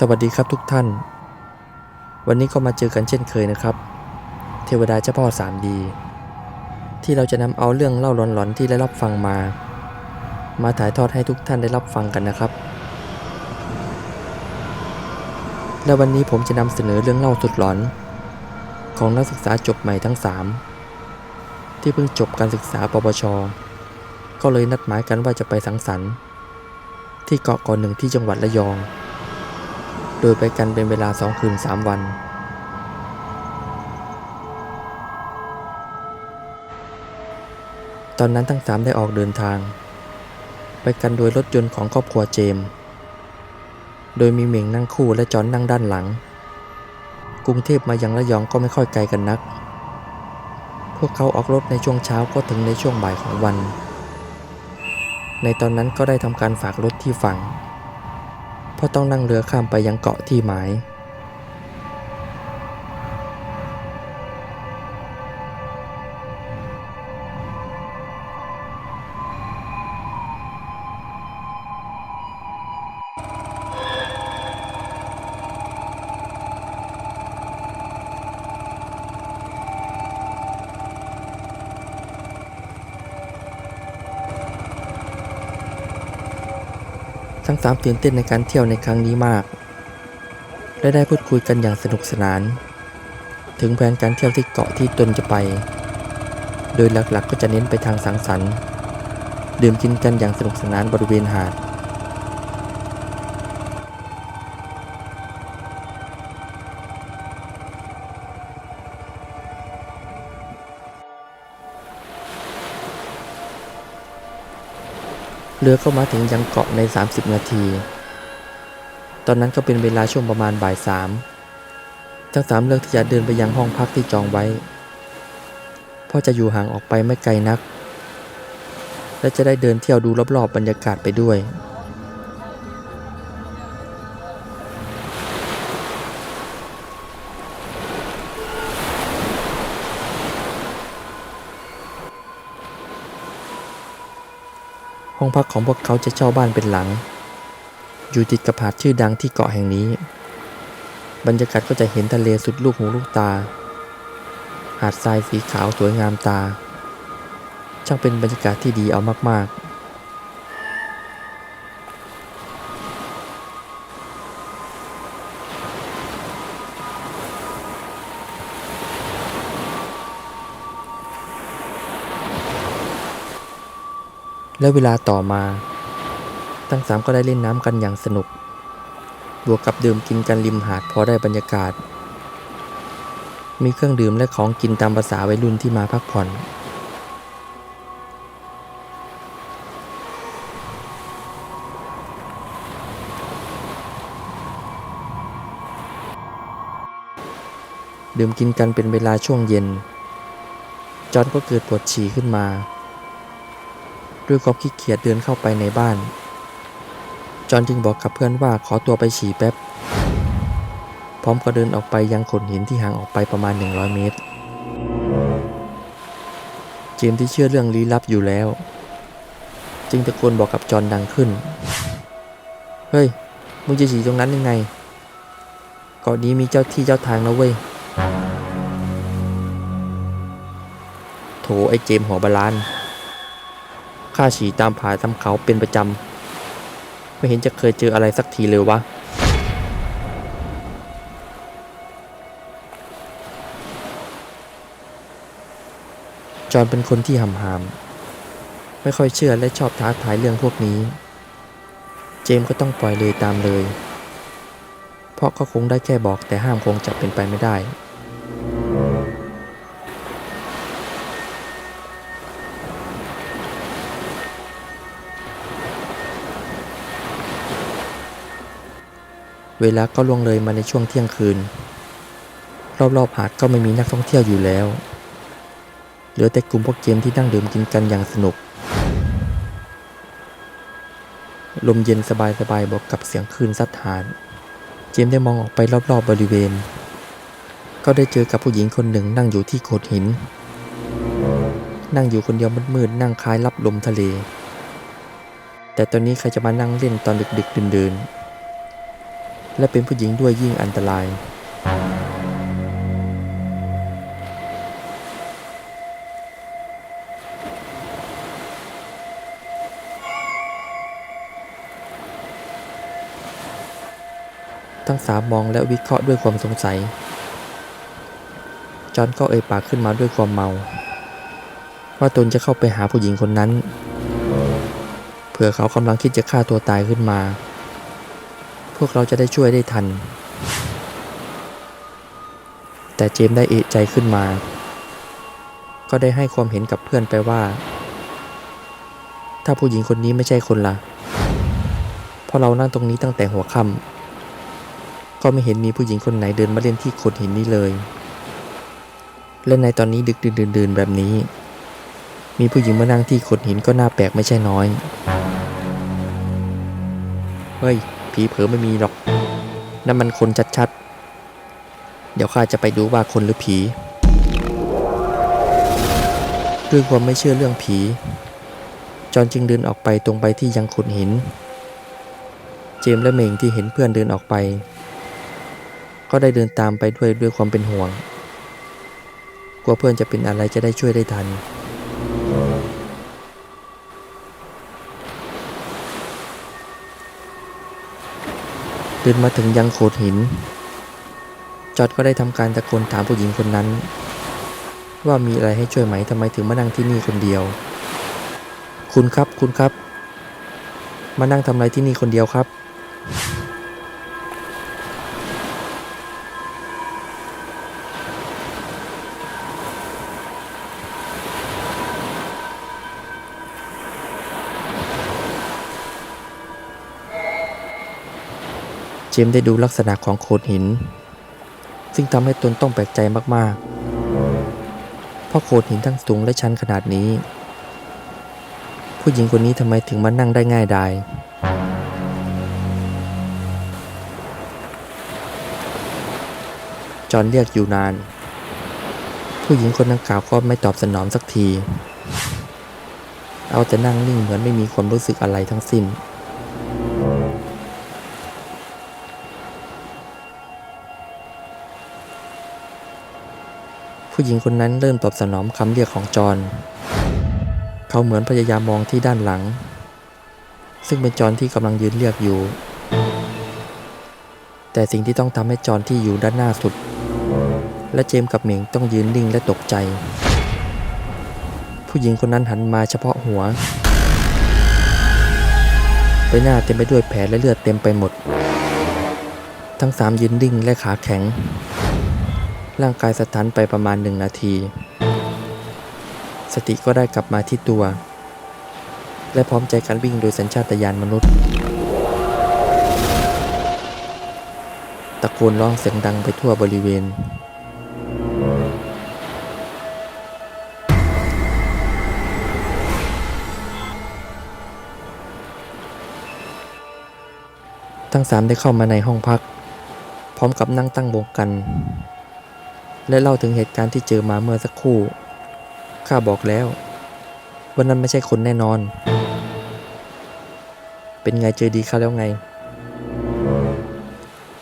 สวัสดีครับทุกท่าน วันนี้ก็มาเจอกันเช่นเคยนะครับ เทวดาเจ้าพ่อ 3D ที่เราจะนำเอาเรื่องเล่าหลอนๆที่ได้รับฟังมา มาถ่ายทอดให้ทุกท่านได้รับฟังกันนะครับ และวันนี้ผมจะนำเสนอเรื่องเล่าสุดหลอน ของนักศึกษาจบใหม่ทั้ง 3 ที่เพิ่งจบการศึกษาปวชก็เลยนัดหมายกันว่าจะไปสังสรรค์ ที่เกาะก่อนหนึ่งที่จังหวัดระยอง ดยไปกันเป็นเวลาสองคืนสามวัน ตอนนั้นทั้งสามได้ออกเดินทาง ไปกันโดยรถยนต์ของครอบครัวเจมส์โดยมีเหม่งนั่งคู่และจอนนั่งด้านหลัง กรุงเทพมายังระยองก็ไม่ค่อยไกลกันนัก พวกเขาออกรถในช่วงเช้าก็ถึงในช่วงบ่ายของวัน ในตอนนั้นก็ได้ทำการฝากรถที่ฝั่ง ก็ต้องนั่งเรือข้ามไปยังเกาะที่หมาย ทั้งสามตื่นเต้นในการเที่ยวในครั้งนี้มาก และได้พูดคุยกันอย่างสนุกสนาน ถึงแผนการเที่ยวที่เกาะที่ตนจะไป โดยหลักๆก็จะเน้นไปทางสังสรรค์ ดื่มกินกันอย่างสนุกสนานบริเวณหาด เรือก็มาถึงยังเกาะใน 30 นาที ตอนนั้นก็เป็นเวลาช่วงประมาณบ่ายสามทั้งสามเลือกที่จะเดินไปยังห้องพักที่จองไว้เพราะจะอยู่ห่างออกไปไม่ไกลนัก และจะได้เดินเที่ยวดูรอบๆบรรยากาศไปด้วย ห้องพักของพวกเขาจะเช่าบ้านเป็นหลัง อยู่ติดกับหาดชื่อดังที่เกาะแห่งนี้ บรรยากาศก็จะเห็นทะเลสุดลูกหูลูกตา หาดทรายสีขาวสวยงามตา ช่างเป็นบรรยากาศที่ดีเอามากๆ และเวลาต่อมา ทั้งสามก็ได้เล่นน้ำกันอย่างสนุก บวกกับดื่มกินกันริมหาดพอได้บรรยากาศ มีเครื่องดื่มและของกินตามภาษาวัยรุ่นที่มาพักผ่อน ดื่มกินกันเป็นเวลาช่วงเย็น จอห์นก็เกิดปวดฉี่ขึ้นมา ด้วยความขี้เกียจเดินเข้าไปในบ้าน จอห์นจึงบอกกับเพื่อนว่าขอตัวไปฉี่แป๊บ พร้อมก็เดินออกไปยังโขดหินที่ห่างออกไปประมาณ 100 เมตร เจมส์ที่เชื่อเรื่องลี้ลับอยู่แล้ว จึงตะโกนบอกกับจอห์นดังขึ้น เฮ้ย มึงจะฉี่ตรงนั้นยังไงเกาะนี้มีเจ้าที่เจ้าทางนะเว้ยโถไอ้เจมส์หัวบาลาน ข้าฉี่ตามผาตามเขาเป็นประจำ ไม่เห็นจะเคยเจออะไรสักทีเลยวะ จอห์นเป็นคนที่หำหาม ไม่ค่อยเชื่อและชอบท้าทายเรื่องพวกนี้ เจมส์ก็ต้องปล่อยเลยตามเลย เพราะก็คงได้แค่บอกแต่ห้ามคงจะเป็นไปไม่ได้ เวลาก็ล่วงเลยมาในช่วงเที่ยงคืน รอบๆหาดก็ไม่มีนักท่องเที่ยวอยู่แล้ว เหลือแต่กลุ่มพวกเกมที่นั่งดื่มกินกันอย่างสนุก ลมเย็นสบายๆบอกกับเสียงคลื่นซัดหาด เจมส์ได้มองออกไปรอบๆบบริเวณ ก็ได้เจอกับผู้หญิงคนหนึ่งนั่งอยู่ที่โขดหิน นั่งอยู่คนเดียวมืดๆนั่งคล้ายรับลมทะเล แต่ตอนนี้ใครจะมานั่งเล่นตอนดึกๆดื่นๆ และเป็นผู้หญิงด้วยยิ่งอันตราย ทั้งสามมองและวิเคราะห์ด้วยความสงสัย จอห์นก็เอ่ยปากขึ้นมาด้วยความเมา ว่าตนจะเข้าไปหาผู้หญิงคนนั้น เผื่อเขากำลังคิดจะฆ่าตัวตายขึ้นมา พวกเราจะได้ช่วยได้ทัน แต่เจมส์ได้เอะใจขึ้นมา ก็ได้ให้ความเห็นกับเพื่อนไปว่า ถ้าผู้หญิงคนนี้ไม่ใช่คนละเพราะเรานั่งตรงนี้ตั้งแต่หัวค่ำก็ไม่เห็นมีผู้หญิงคนไหนเดินมาเล่นที่โขดหินนี้เลยและในตอนนี้ดึกดื่นดื่นๆแบบนี้ มีผู้หญิงมานั่งที่โขดหินก็น่าแปลกไม่ใช่น้อย เฮ้ย ผีเผอไม่มีหรอกนั่นมันคนชัดๆ เดี๋ยวข้าจะไปดูว่าคนหรือผี ด้วยความไม่เชื่อเรื่องผี จอห์นจึงเดินออกไปตรงไปที่ยังโขดหิน เจมส์และเมงที่เห็นเพื่อนเดินออกไป ก็ได้เดินตามไปด้วยด้วยความเป็นห่วง กลัวเพื่อนจะเป็นอะไรจะได้ช่วยได้ทัน เดินมาถึงยังโขดหิน จอดก็ได้ทำการตะโกนถามผู้หญิงคนนั้น ว่ามีอะไรให้ช่วยไหมทำไมถึงมานั่งที่นี่คนเดียว คุณครับคุณครับ มานั่งทำอะไรที่นี่คนเดียวครับ เจมส์ได้ดูลักษณะของโขดหิน ซึ่งทำให้ตนต้องแปลกใจมากๆ เพราะโขดหินทั้งสูงและชันขนาดนี้ ผู้หญิงคนนี้ทำไมถึงมานั่งได้ง่ายดายจอนเรียกอยู่นาน ผู้หญิงคนดังกล่าวก็ไม่ตอบสนองสักที เอาแต่นั่งนิ่งเหมือนไม่มีความรู้สึกอะไรทั้งสิ้น ผู้หญิงคนนั้นเริ่มตอบสนองคำเรียกของจอห์นเขาเหมือนพยายามมองที่ด้านหลัง ซึ่งเป็นจอห์นที่กำลังยืนเรียกอยู่ แต่สิ่งที่ต้องทำให้จอห์นที่อยู่ด้านหน้าสุด และเจมส์กับเหมิงต้องยืนนิ่งและตกใจ ผู้หญิงคนนั้นหันมาเฉพาะหัวใบหน้าเต็มไปด้วยแผลและเลือดเต็มไปหมด ทั้งสามยืนนิ่งและขาแข็ง ร่างกายสถานไปประมาณหนึ่งนาที สติก็ได้กลับมาที่ตัว และพร้อมใจการวิ่งโดยสัญชาตญาณมนุษย์ ตะโกนร้องเสียงดังไปทั่วบริเวณ ทั้งสามได้เข้ามาในห้องพัก พร้อมกับนั่งตั้งวงกัน และเล่าถึงเหตุการณ์ที่เจอมาเมื่อสักครู่ ข้าบอกแล้ววันนั้นไม่ใช่คนแน่นอน เป็นไงเจอดีข้าแล้วไง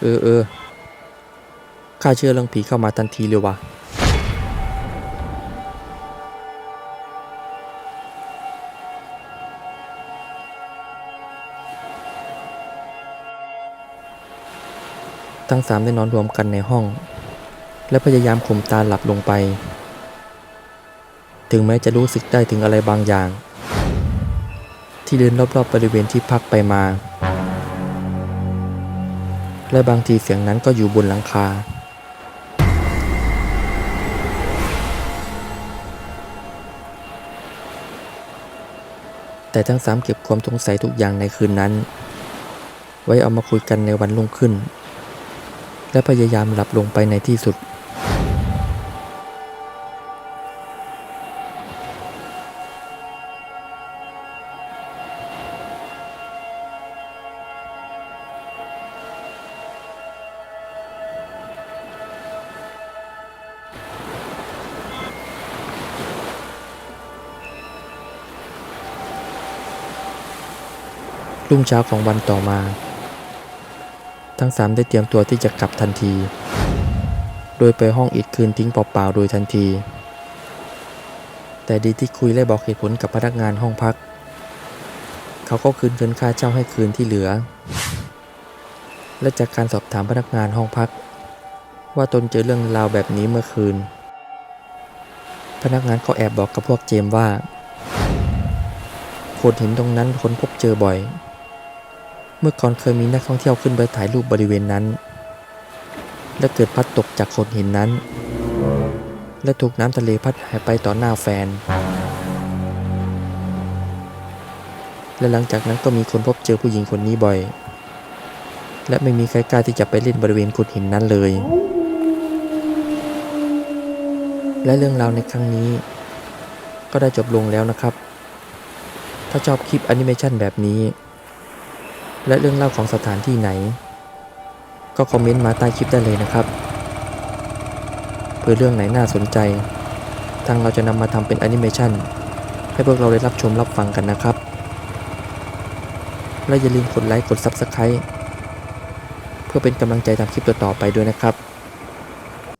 เออเออข้าเชื่อเรื่องผีเข้ามาทันทีเลยวะทั้งสามได้นอนรวมกันในห้อง และพยายามข่มตาหลับลงไป ถึงแม้จะรู้สึกได้ถึงอะไรบางอย่าง ที่เดินรอบๆบบริเวณที่พักไปมา และบางทีเสียงนั้นก็อยู่บนหลังคา แต่ทั้งสามเก็บความสงสัยทุกอย่างในคืนนั้น ไว้เอามาคุยกันในวันรุ่งขึ้นและพยายามหลับลงไปในที่สุด รุ่งเช้าของวันต่อมา ทั้งสามได้เตรียมตัวที่จะกลับทันที โดยไปห้องอีกคืนทิ้งเปล่าๆโดยทันที แต่ดีที่คุยและบอกเหตุผลกับพนักงานห้องพัก เขาก็คืนเงินค่าเช่าให้คืนที่เหลือ และจากการสอบถามพนักงานห้องพัก ว่าตนเจอเรื่องราวแบบนี้เมื่อคืน พนักงานก็แอบบอกกับพวกเจมว่าโขดหินตรงนั้นคนพบเจอบ่อย มื่อก่อนเคยมีนักท่องเที่ยวขึ้นไปถ่ายรูปบริเวณนั้น และเกิดพัดตกจากโขดหินนั้น และถูกน้ำทะเลพัดหายไปต่อหน้าแฟน และหลังจากนั้นก็มีคนพบเจอผู้หญิงคนนี้บ่อย และไม่มีใครกล้าที่จะไปเล่นบริเวณโขดหินนั้นเลย และเรื่องราวในครั้งนี้ ก็ได้จบลงแล้วนะครับ ถ้าชอบคลิปแอนิเมชันแบบนี้ และเรื่องเล่าของสถานที่ไหน ก็คอมเมนต์มาใต้คลิปได้เลยนะครับเพื่อเรื่องไหนน่าสนใจ ทางเราจะนำมาทำเป็นแอนิเมชันให้พวกเราได้รับชมรับฟังกันนะครับ และอย่าลืมกดไลค์กด Subscribe เพื่อเป็นกำลังใจทำคลิปต่อๆไปด้วยนะครับ